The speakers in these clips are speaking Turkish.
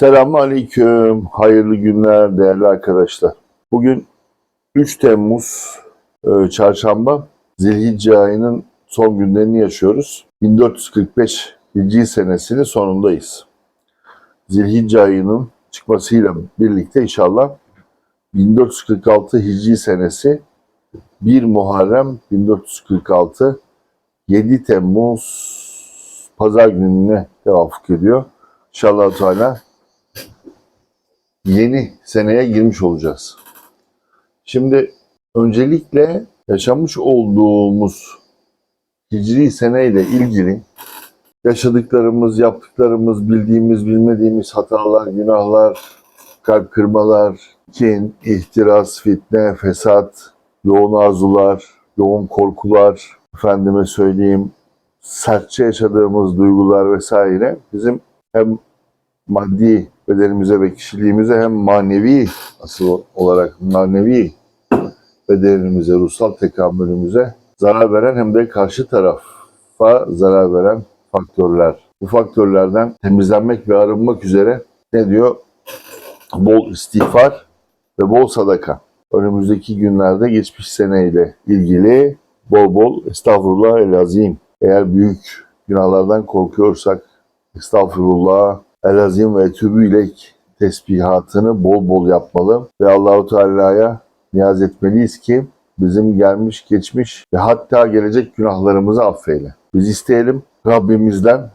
Selamun Aleyküm. Hayırlı günler değerli arkadaşlar. Bugün 3 Temmuz e, Çarşamba Zilhicce ayının son günlerini yaşıyoruz. 1445 Hicri senesinin sonundayız. Zilhicce ayının çıkmasıyla birlikte inşallah 1446 Hicri senesi 1 Muharrem 1446 7 Temmuz Pazar gününe tevafuk ediyor. İnşallah Teala yeni seneye girmiş olacağız. Şimdi öncelikle yaşamış olduğumuz hicri seneyle ilgili yaşadıklarımız, yaptıklarımız, bildiğimiz, bilmediğimiz hatalar, günahlar, kalp kırmalar, kin, ihtiras, fitne, fesat, yoğun arzular, yoğun korkular, efendime söyleyeyim, sertçe yaşadığımız duygular vesaire bizim hem maddi bedenimize ve kişiliğimize hem manevi asıl olarak manevi bedenimize, ruhsal tekamülümüze zarar veren hem de karşı tarafa zarar veren faktörler. Bu faktörlerden temizlenmek ve arınmak üzere ne diyor? Bol istiğfar ve bol sadaka. Önümüzdeki günlerde geçmiş seneyle ilgili bol bol estağfurullah el azim. Eğer büyük günahlardan korkuyorsak estağfurullah el azim ve etübü ilek tesbihatını bol bol yapmalı ve Allahu Teala'ya niyaz etmeliyiz ki bizim gelmiş geçmiş ve hatta gelecek günahlarımızı affeyle. Biz isteyelim Rabbimizden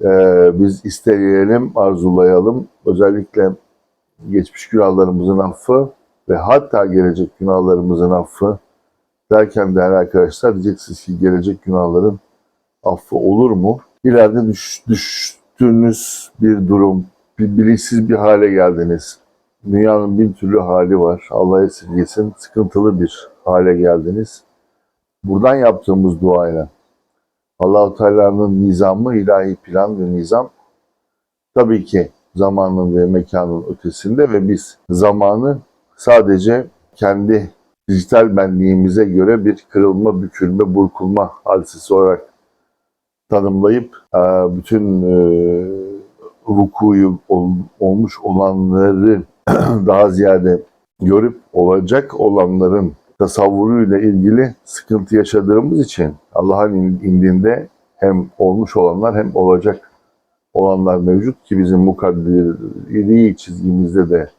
eee, biz isteyelim, arzulayalım. Özellikle geçmiş günahlarımızın affı ve hatta gelecek günahlarımızın affı derken değerli arkadaşlar diyeceksiniz ki gelecek günahların affı olur mu? İleride düş, düştüğünüz bir durum, bir bilinçsiz bir hale geldiniz. Dünyanın bin türlü hali var. Allah esirgesin sıkıntılı bir hale geldiniz. Buradan yaptığımız duayla Allahu Teala'nın nizamı, ilahi plan ve nizam tabii ki zamanın ve mekanın ötesinde ve biz zamanı sadece kendi dijital benliğimize göre bir kırılma, bükülme, burkulma hadisesi olarak tanımlayıp e, bütün e, vukuyu ol- olmuş olanları daha ziyade görüp olacak olanların tasavvuruyla ilgili sıkıntı yaşadığımız için Allah'ın in- indinde hem olmuş olanlar hem olacak olanlar mevcut ki bizim mukaddiri çizgimizde de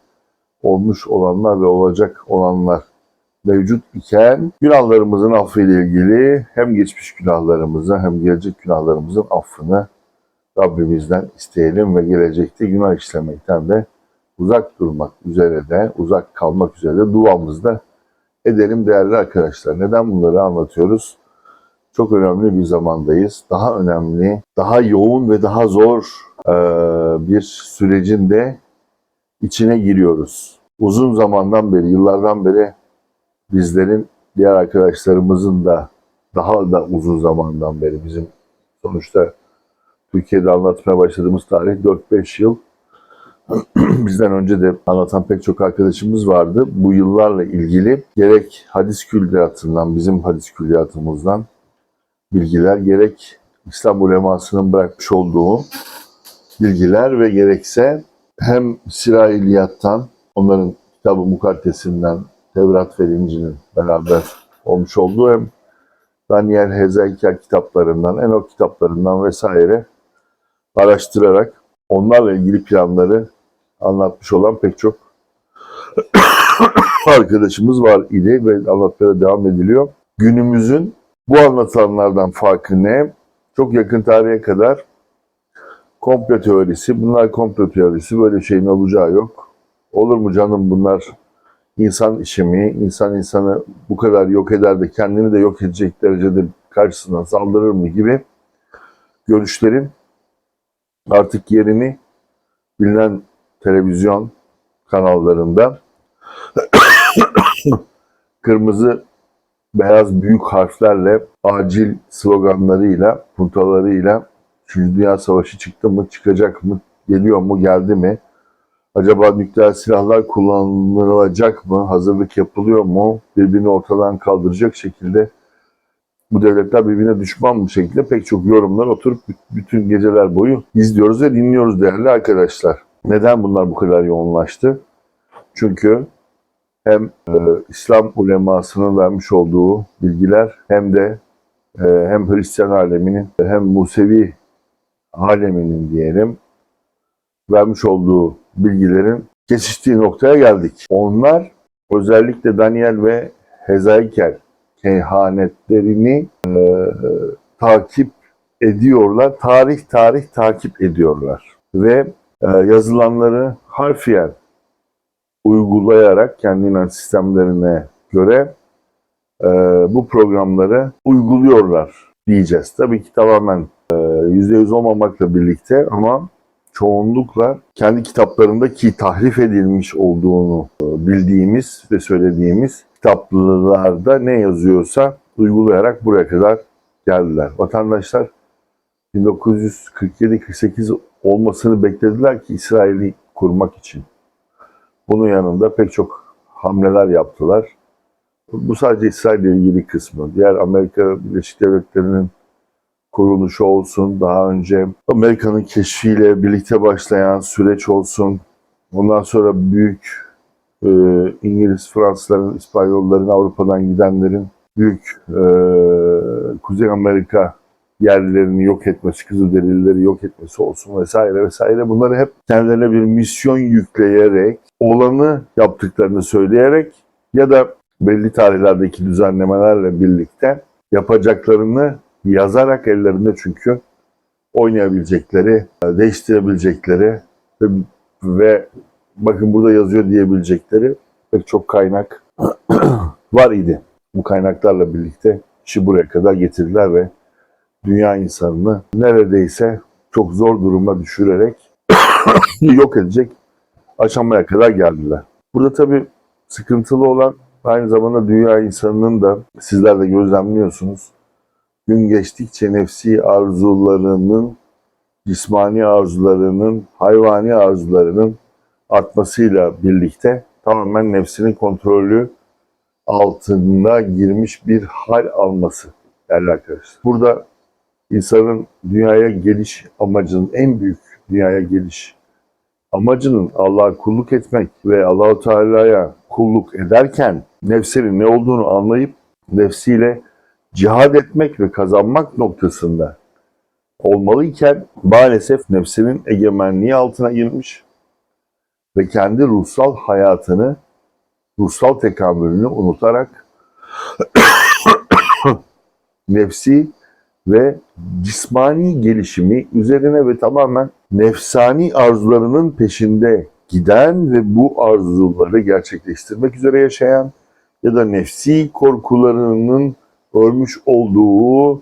olmuş olanlar ve olacak olanlar mevcut iken günahlarımızın affıyla ilgili hem geçmiş günahlarımızı hem gelecek günahlarımızın affını Rabbimizden isteyelim ve gelecekte günah işlemekten de uzak durmak üzere de uzak kalmak üzere de duamızda edelim değerli arkadaşlar. Neden bunları anlatıyoruz? Çok önemli bir zamandayız. Daha önemli, daha yoğun ve daha zor bir sürecin de içine giriyoruz. Uzun zamandan beri, yıllardan beri bizlerin, diğer arkadaşlarımızın da daha da uzun zamandan beri bizim sonuçta Türkiye'de anlatmaya başladığımız tarih 4-5 yıl. Bizden önce de anlatan pek çok arkadaşımız vardı. Bu yıllarla ilgili gerek hadis külliyatından, bizim hadis külliyatımızdan bilgiler, gerek İslam ulemasının bırakmış olduğu bilgiler ve gerekse hem Sirailiyattan, onların kitabı mukaddesinden, Tevrat ve İncil'in beraber olmuş olduğu hem Daniel Hezekiel kitaplarından, Enok kitaplarından vesaire araştırarak onlarla ilgili planları anlatmış olan pek çok arkadaşımız var idi ve anlatmaya devam ediliyor. Günümüzün bu anlatılanlardan farkı ne? Çok yakın tarihe kadar komplo teorisi, bunlar komplo teorisi, böyle şeyin olacağı yok. Olur mu canım bunlar insan işi mi? İnsan insanı bu kadar yok eder de kendini de yok edecek derecede karşısına saldırır mı gibi görüşlerin artık yerini bilinen televizyon kanallarında kırmızı beyaz büyük harflerle acil sloganlarıyla, puntalarıyla Üçüncü Dünya Savaşı çıktı mı, çıkacak mı, geliyor mu, geldi mi? Acaba nükleer silahlar kullanılacak mı, hazırlık yapılıyor mu, birbirini ortadan kaldıracak şekilde bu devletler birbirine düşman bir şekilde pek çok yorumlar oturup bütün geceler boyu izliyoruz ve dinliyoruz değerli arkadaşlar. Neden bunlar bu kadar yoğunlaştı? Çünkü hem e, İslam ulemasının vermiş olduğu bilgiler hem de e, hem Hristiyan aleminin hem Musevi aleminin diyelim vermiş olduğu bilgilerin kesiştiği noktaya geldik. Onlar özellikle Daniel ve Hezaikel kehanetlerini e, takip ediyorlar. Tarih tarih takip ediyorlar. Ve e, yazılanları harfiyen uygulayarak kendi inanç sistemlerine göre e, bu programları uyguluyorlar diyeceğiz. Tabii ki tamamen e, %100 olmamakla birlikte ama çoğunlukla kendi kitaplarında ki tahrif edilmiş olduğunu e, bildiğimiz ve söylediğimiz kitaplarda ne yazıyorsa uygulayarak buraya kadar geldiler. Vatandaşlar 1947-48 olmasını beklediler ki İsrail'i kurmak için. Bunun yanında pek çok hamleler yaptılar. Bu sadece İsrail ile ilgili kısmı. Diğer Amerika Birleşik Devletleri'nin kuruluşu olsun, daha önce Amerika'nın keşfiyle birlikte başlayan süreç olsun, ondan sonra büyük e, İngiliz, Fransızların, İspanyolların, Avrupa'dan gidenlerin büyük e, Kuzey Amerika yerlerini yok etmesi, Kızılderilileri yok etmesi olsun vesaire vesaire. Bunları hep kendilerine bir misyon yükleyerek, olanı yaptıklarını söyleyerek ya da belli tarihlerdeki düzenlemelerle birlikte yapacaklarını yazarak ellerinde çünkü oynayabilecekleri, değiştirebilecekleri ve, ve bakın burada yazıyor diyebilecekleri pek çok kaynak var idi. Bu kaynaklarla birlikte işi buraya kadar getirdiler ve dünya insanını neredeyse çok zor duruma düşürerek yok edecek aşamaya kadar geldiler. Burada tabii sıkıntılı olan aynı zamanda dünya insanının da sizler de gözlemliyorsunuz. Gün geçtikçe nefsi arzularının, cismani arzularının, hayvani arzularının artmasıyla birlikte tamamen nefsinin kontrolü altında girmiş bir hal alması değerli arkadaşlar. Burada insanın dünyaya geliş amacının en büyük dünyaya geliş amacının Allah'a kulluk etmek ve Allahu Teala'ya kulluk ederken nefsinin ne olduğunu anlayıp nefsiyle cihad etmek ve kazanmak noktasında olmalıyken maalesef nefsinin egemenliği altına girmiş ve kendi ruhsal hayatını, ruhsal tekamülünü unutarak nefsi ve cismani gelişimi üzerine ve tamamen nefsani arzularının peşinde giden ve bu arzuları gerçekleştirmek üzere yaşayan ya da nefsi korkularının ölmüş olduğu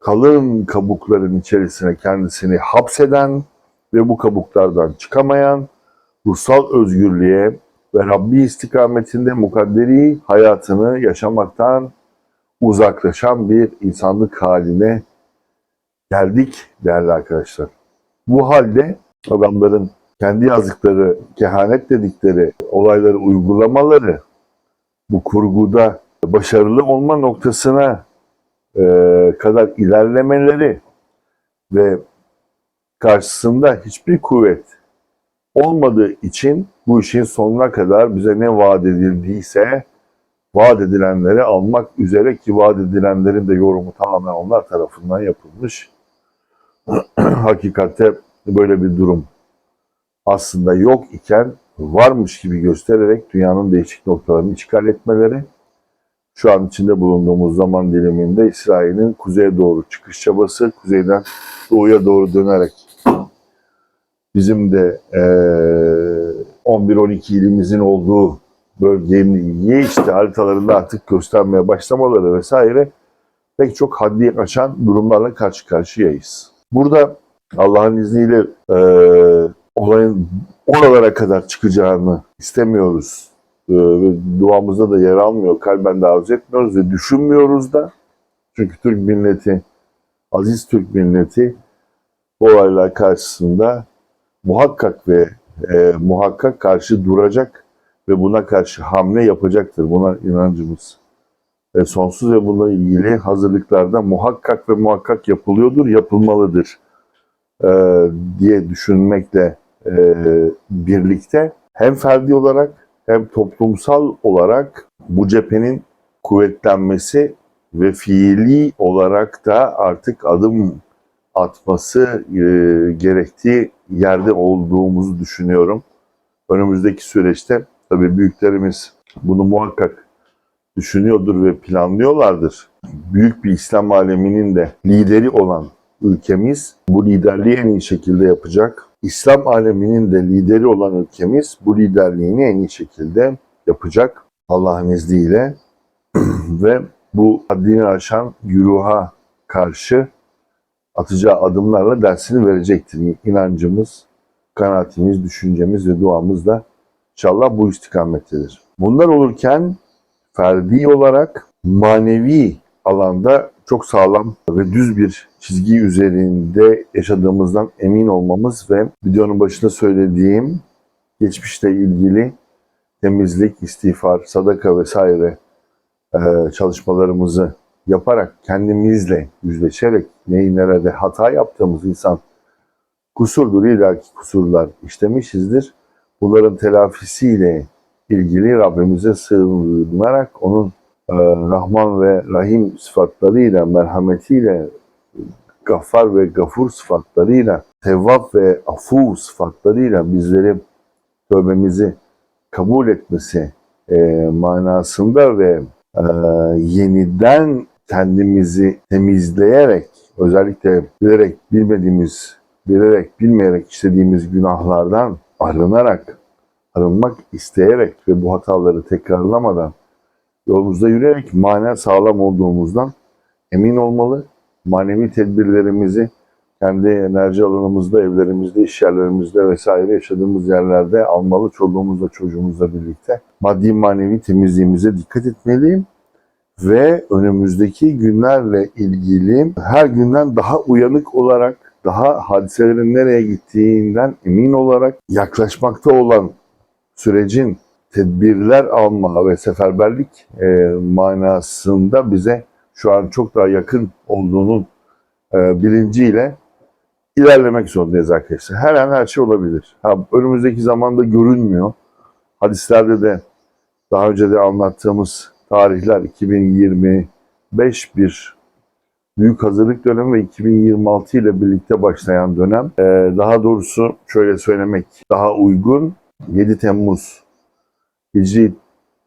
kalın kabukların içerisine kendisini hapseden ve bu kabuklardan çıkamayan ruhsal özgürlüğe ve Rabbi istikametinde mukadderi hayatını yaşamaktan uzaklaşan bir insanlık haline geldik değerli arkadaşlar. Bu halde adamların kendi yazdıkları, kehanet dedikleri olayları uygulamaları bu kurguda başarılı olma noktasına e, kadar ilerlemeleri ve karşısında hiçbir kuvvet olmadığı için bu işin sonuna kadar bize ne vaat edildiyse vaat edilenleri almak üzere ki vaat edilenlerin de yorumu tamamen onlar tarafından yapılmış. Hakikatte böyle bir durum aslında yok iken varmış gibi göstererek dünyanın değişik noktalarını işgal etmeleri şu an içinde bulunduğumuz zaman diliminde İsrail'in kuzeye doğru çıkış çabası, kuzeyden doğuya doğru dönerek bizim de e, 11-12 ilimizin olduğu bölgeyi işte haritalarında artık göstermeye başlamaları vesaire pek çok haddi aşan durumlarla karşı karşıyayız. Burada Allah'ın izniyle e, olayın oralara kadar çıkacağını istemiyoruz. E, ve duamızda da yer almıyor, kalben de arzu etmiyoruz ve düşünmüyoruz da. Çünkü Türk milleti, aziz Türk milleti bu olaylar karşısında muhakkak ve e, muhakkak karşı duracak ve buna karşı hamle yapacaktır. Buna inancımız e, sonsuz ve bununla ilgili hazırlıklarda muhakkak ve muhakkak yapılıyordur, yapılmalıdır e, diye düşünmekle e, birlikte hem ferdi olarak hem toplumsal olarak bu cephenin kuvvetlenmesi ve fiili olarak da artık adım atması e, gerektiği yerde olduğumuzu düşünüyorum. Önümüzdeki süreçte tabii büyüklerimiz bunu muhakkak düşünüyordur ve planlıyorlardır. Büyük bir İslam aleminin de lideri olan ülkemiz bu liderliği en iyi şekilde yapacak. İslam aleminin de lideri olan ülkemiz bu liderliğini en iyi şekilde yapacak Allah'ın izniyle ve bu haddini aşan güruha karşı atacağı adımlarla dersini verecektir. İnancımız, kanaatimiz, düşüncemiz ve duamız da inşallah bu istikamettedir. Bunlar olurken ferdi olarak manevi alanda çok sağlam ve düz bir çizgi üzerinde yaşadığımızdan emin olmamız ve videonun başında söylediğim geçmişle ilgili temizlik, istiğfar, sadaka vesaire e, çalışmalarımızı yaparak kendimizle yüzleşerek neyi nerede hata yaptığımız insan kusurdur illaki kusurlar işlemişizdir. Bunların telafisiyle ilgili Rabbimize sığınarak onun Rahman ve Rahim sıfatlarıyla, merhametiyle, Gaffar ve Gafur sıfatlarıyla, Tevvab ve Afu sıfatlarıyla bizleri tövbemizi kabul etmesi e, manasında ve e, yeniden kendimizi temizleyerek, özellikle bilerek bilmediğimiz, bilerek bilmeyerek işlediğimiz günahlardan arınarak, arınmak isteyerek ve bu hataları tekrarlamadan yolumuzda yürüyerek manen sağlam olduğumuzdan emin olmalı. Manevi tedbirlerimizi kendi enerji alanımızda, evlerimizde, iş yerlerimizde vesaire yaşadığımız yerlerde almalı. Çoluğumuzla, çocuğumuzla birlikte maddi manevi temizliğimize dikkat etmeliyim. Ve önümüzdeki günlerle ilgili her günden daha uyanık olarak, daha hadiselerin nereye gittiğinden emin olarak yaklaşmakta olan sürecin tedbirler alma ve seferberlik e, manasında bize şu an çok daha yakın olduğunun e, bilinciyle ilerlemek zorundayız arkadaşlar. Her an her şey olabilir. Ha, önümüzdeki zamanda görünmüyor. Hadislerde de daha önce de anlattığımız tarihler 2025 bir büyük hazırlık dönemi ve 2026 ile birlikte başlayan dönem. E, daha doğrusu şöyle söylemek daha uygun. 7 Temmuz Hicri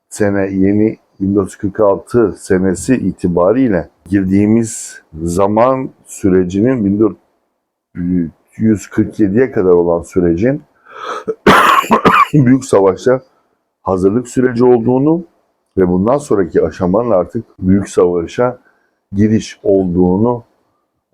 sene yeni 1946 senesi itibariyle girdiğimiz zaman sürecinin 1447'ye kadar olan sürecin büyük savaşa hazırlık süreci olduğunu ve bundan sonraki aşamanın artık büyük savaşa giriş olduğunu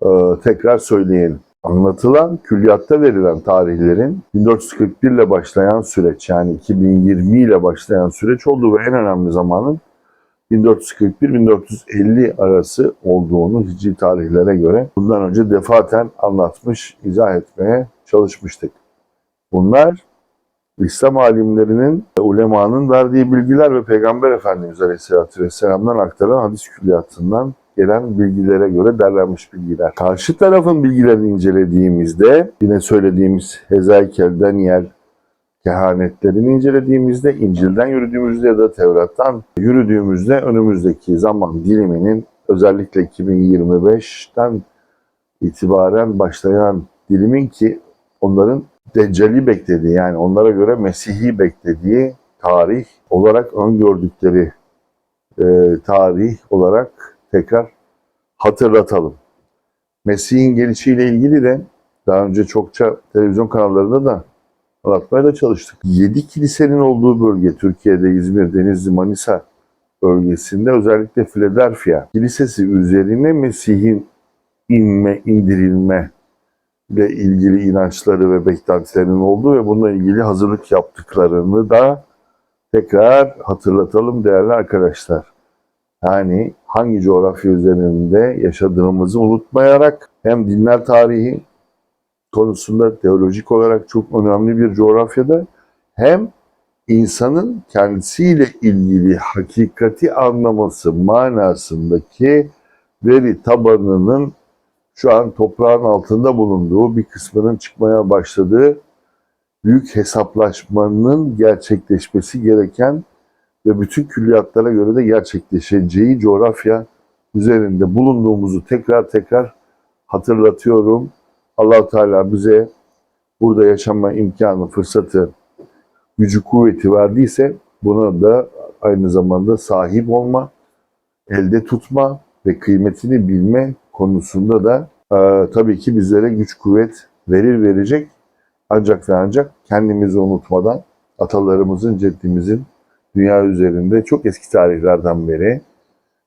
e, tekrar söyleyelim. Anlatılan, külliyatta verilen tarihlerin 1441 ile başlayan süreç yani 2020 ile başlayan süreç olduğu ve en önemli zamanın 1441-1450 arası olduğunu hicri tarihlere göre bundan önce defaten anlatmış, izah etmeye çalışmıştık. Bunlar İslam alimlerinin, ulemanın verdiği bilgiler ve Peygamber Efendimiz Aleyhisselatü Vesselam'dan aktaran hadis külliyatından gelen bilgilere göre derlenmiş bilgiler. Karşı tarafın bilgilerini incelediğimizde yine söylediğimiz Hezaikel, Daniel, kehanetlerini incelediğimizde, İncil'den yürüdüğümüzde ya da Tevrat'tan yürüdüğümüzde önümüzdeki zaman diliminin özellikle 2025'ten itibaren başlayan dilimin ki onların Deccali beklediği yani onlara göre Mesih'i beklediği tarih olarak öngördükleri e, tarih olarak tekrar hatırlatalım. Mesih'in gelişiyle ilgili de daha önce çokça televizyon kanallarında da anlatmaya da çalıştık. Yedi kilisenin olduğu bölge Türkiye'de İzmir, Denizli, Manisa bölgesinde özellikle Philadelphia kilisesi üzerine Mesih'in inme, indirilme ile ilgili inançları ve beklentilerinin olduğu ve bununla ilgili hazırlık yaptıklarını da tekrar hatırlatalım değerli arkadaşlar. Yani hangi coğrafya üzerinde yaşadığımızı unutmayarak hem dinler tarihi konusunda teolojik olarak çok önemli bir coğrafyada hem insanın kendisiyle ilgili hakikati anlaması manasındaki veri tabanının şu an toprağın altında bulunduğu bir kısmının çıkmaya başladığı büyük hesaplaşmanın gerçekleşmesi gereken ve bütün külliyatlara göre de gerçekleşeceği coğrafya üzerinde bulunduğumuzu tekrar tekrar hatırlatıyorum. allah Teala bize burada yaşama imkanı, fırsatı, gücü, kuvveti verdiyse buna da aynı zamanda sahip olma, elde tutma ve kıymetini bilme konusunda da e, tabii ki bizlere güç, kuvvet verir verecek. Ancak ve ancak kendimizi unutmadan atalarımızın, ceddimizin dünya üzerinde çok eski tarihlerden beri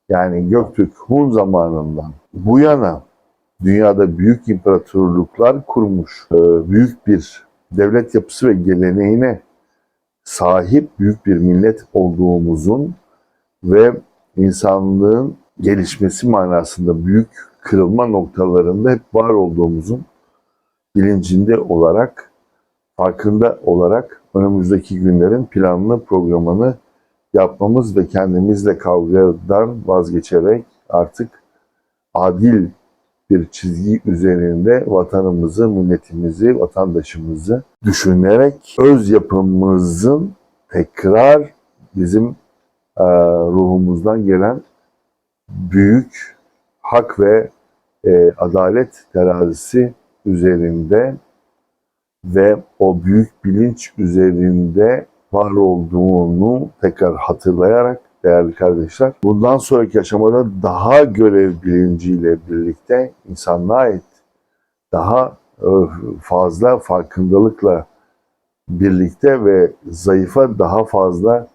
yani Göktürk Hun zamanından bu yana dünyada büyük imparatorluklar kurmuş, e, büyük bir devlet yapısı ve geleneğine sahip büyük bir millet olduğumuzun ve insanlığın gelişmesi manasında büyük kırılma noktalarında hep var olduğumuzun bilincinde olarak, farkında olarak önümüzdeki günlerin planını, programını yapmamız ve kendimizle kavgadan vazgeçerek artık adil bir çizgi üzerinde vatanımızı, milletimizi, vatandaşımızı düşünerek öz yapımızın tekrar bizim e, ruhumuzdan gelen büyük hak ve e, adalet terazisi üzerinde ve o büyük bilinç üzerinde var olduğunu tekrar hatırlayarak değerli kardeşler, bundan sonraki aşamada daha görev bilinciyle birlikte insanlığa ait daha e, fazla farkındalıkla birlikte ve zayıfa daha fazla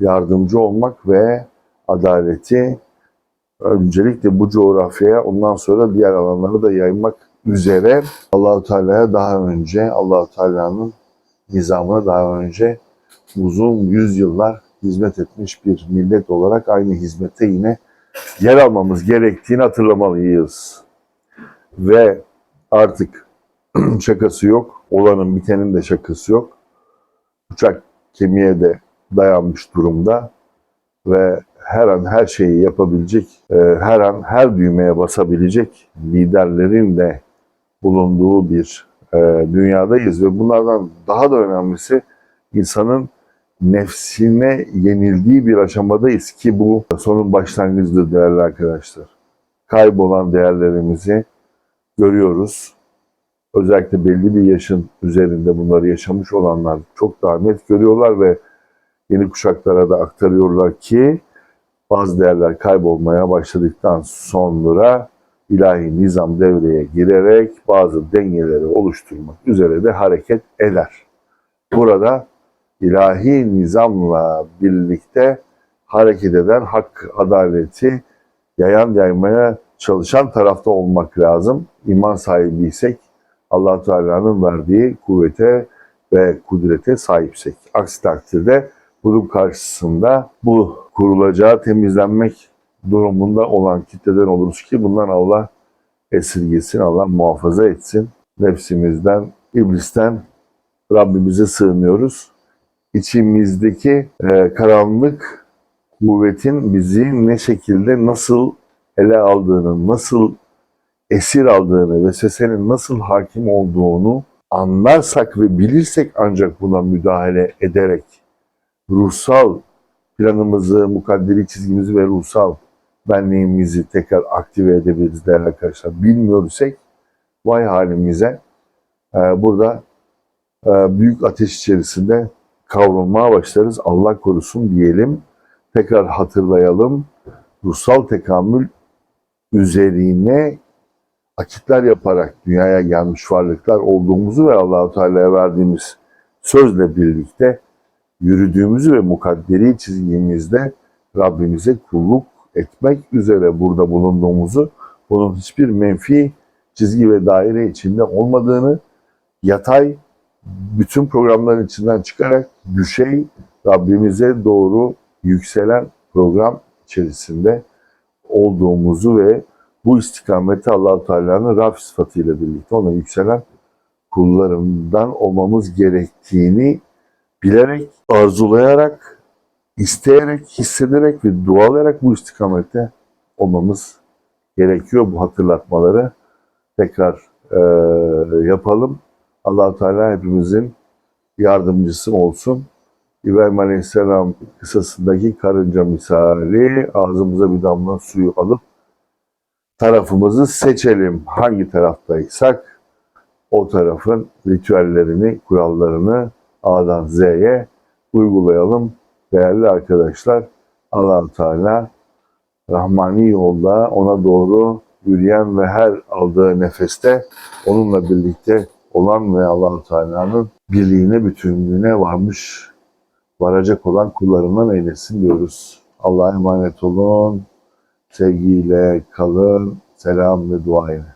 yardımcı olmak ve adaleti öncelikle bu coğrafyaya ondan sonra diğer alanlara da yaymak üzere Allahu Teala'ya daha önce Allahu Teala'nın nizamına daha önce uzun yüzyıllar hizmet etmiş bir millet olarak aynı hizmete yine yer almamız gerektiğini hatırlamalıyız. Ve artık şakası yok. Olanın bitenin de şakası yok. Uçak kemiğe de dayanmış durumda ve her an her şeyi yapabilecek, e, her an her düğmeye basabilecek liderlerin de bulunduğu bir e, dünyadayız ve bunlardan daha da önemlisi insanın nefsine yenildiği bir aşamadayız ki bu sonun başlangıcıdır değerli arkadaşlar. Kaybolan değerlerimizi görüyoruz. Özellikle belli bir yaşın üzerinde bunları yaşamış olanlar çok daha net görüyorlar ve yeni kuşaklara da aktarıyorlar ki bazı değerler kaybolmaya başladıktan sonra ilahi nizam devreye girerek bazı dengeleri oluşturmak üzere de hareket eder. Burada ilahi nizamla birlikte hareket eden hak, adaleti yayan yaymaya çalışan tarafta olmak lazım. İman sahibiysek allah Teala'nın verdiği kuvvete ve kudrete sahipsek. Aksi takdirde bunun karşısında bu kurulacağı temizlenmek durumunda olan kitleden oluruz ki bundan Allah esirgesin, Allah muhafaza etsin. Nefsimizden, iblisten Rabbimize sığınıyoruz. İçimizdeki e, karanlık kuvvetin bizi ne şekilde nasıl ele aldığını, nasıl esir aldığını ve sesenin nasıl hakim olduğunu anlarsak ve bilirsek ancak buna müdahale ederek ruhsal planımızı, mukadderi çizgimizi ve ruhsal benliğimizi tekrar aktive edebiliriz değerli arkadaşlar. Bilmiyorsak vay halimize ee, burada e, büyük ateş içerisinde kavrulmaya başlarız. Allah korusun diyelim. Tekrar hatırlayalım. Ruhsal tekamül üzerine akitler yaparak dünyaya gelmiş varlıklar olduğumuzu ve Allahu Teala'ya verdiğimiz sözle birlikte yürüdüğümüzü ve mukadderi çizgimizde Rabbimize kulluk etmek üzere burada bulunduğumuzu, bunun hiçbir menfi çizgi ve daire içinde olmadığını, yatay bütün programların içinden çıkarak düşey Rabbimize doğru yükselen program içerisinde olduğumuzu ve bu istikamette Allahu Teala'nın Rab sıfatıyla birlikte ona yükselen kullarından olmamız gerektiğini bilerek, arzulayarak, isteyerek, hissederek ve dualayarak bu istikamette olmamız gerekiyor. Bu hatırlatmaları tekrar e, yapalım. allah Teala hepimizin yardımcısı olsun. İbrahim Aleyhisselam kısasındaki karınca misali ağzımıza bir damla suyu alıp tarafımızı seçelim. Hangi taraftaysak o tarafın ritüellerini, kurallarını A'dan Z'ye uygulayalım. Değerli arkadaşlar, allah Teala Rahmani yolda ona doğru yürüyen ve her aldığı nefeste onunla birlikte olan ve allah Teala'nın birliğine, bütünlüğüne varmış, varacak olan kullarından eylesin diyoruz. Allah'a emanet olun. Sevgiyle kalın. Selam ve dua ile.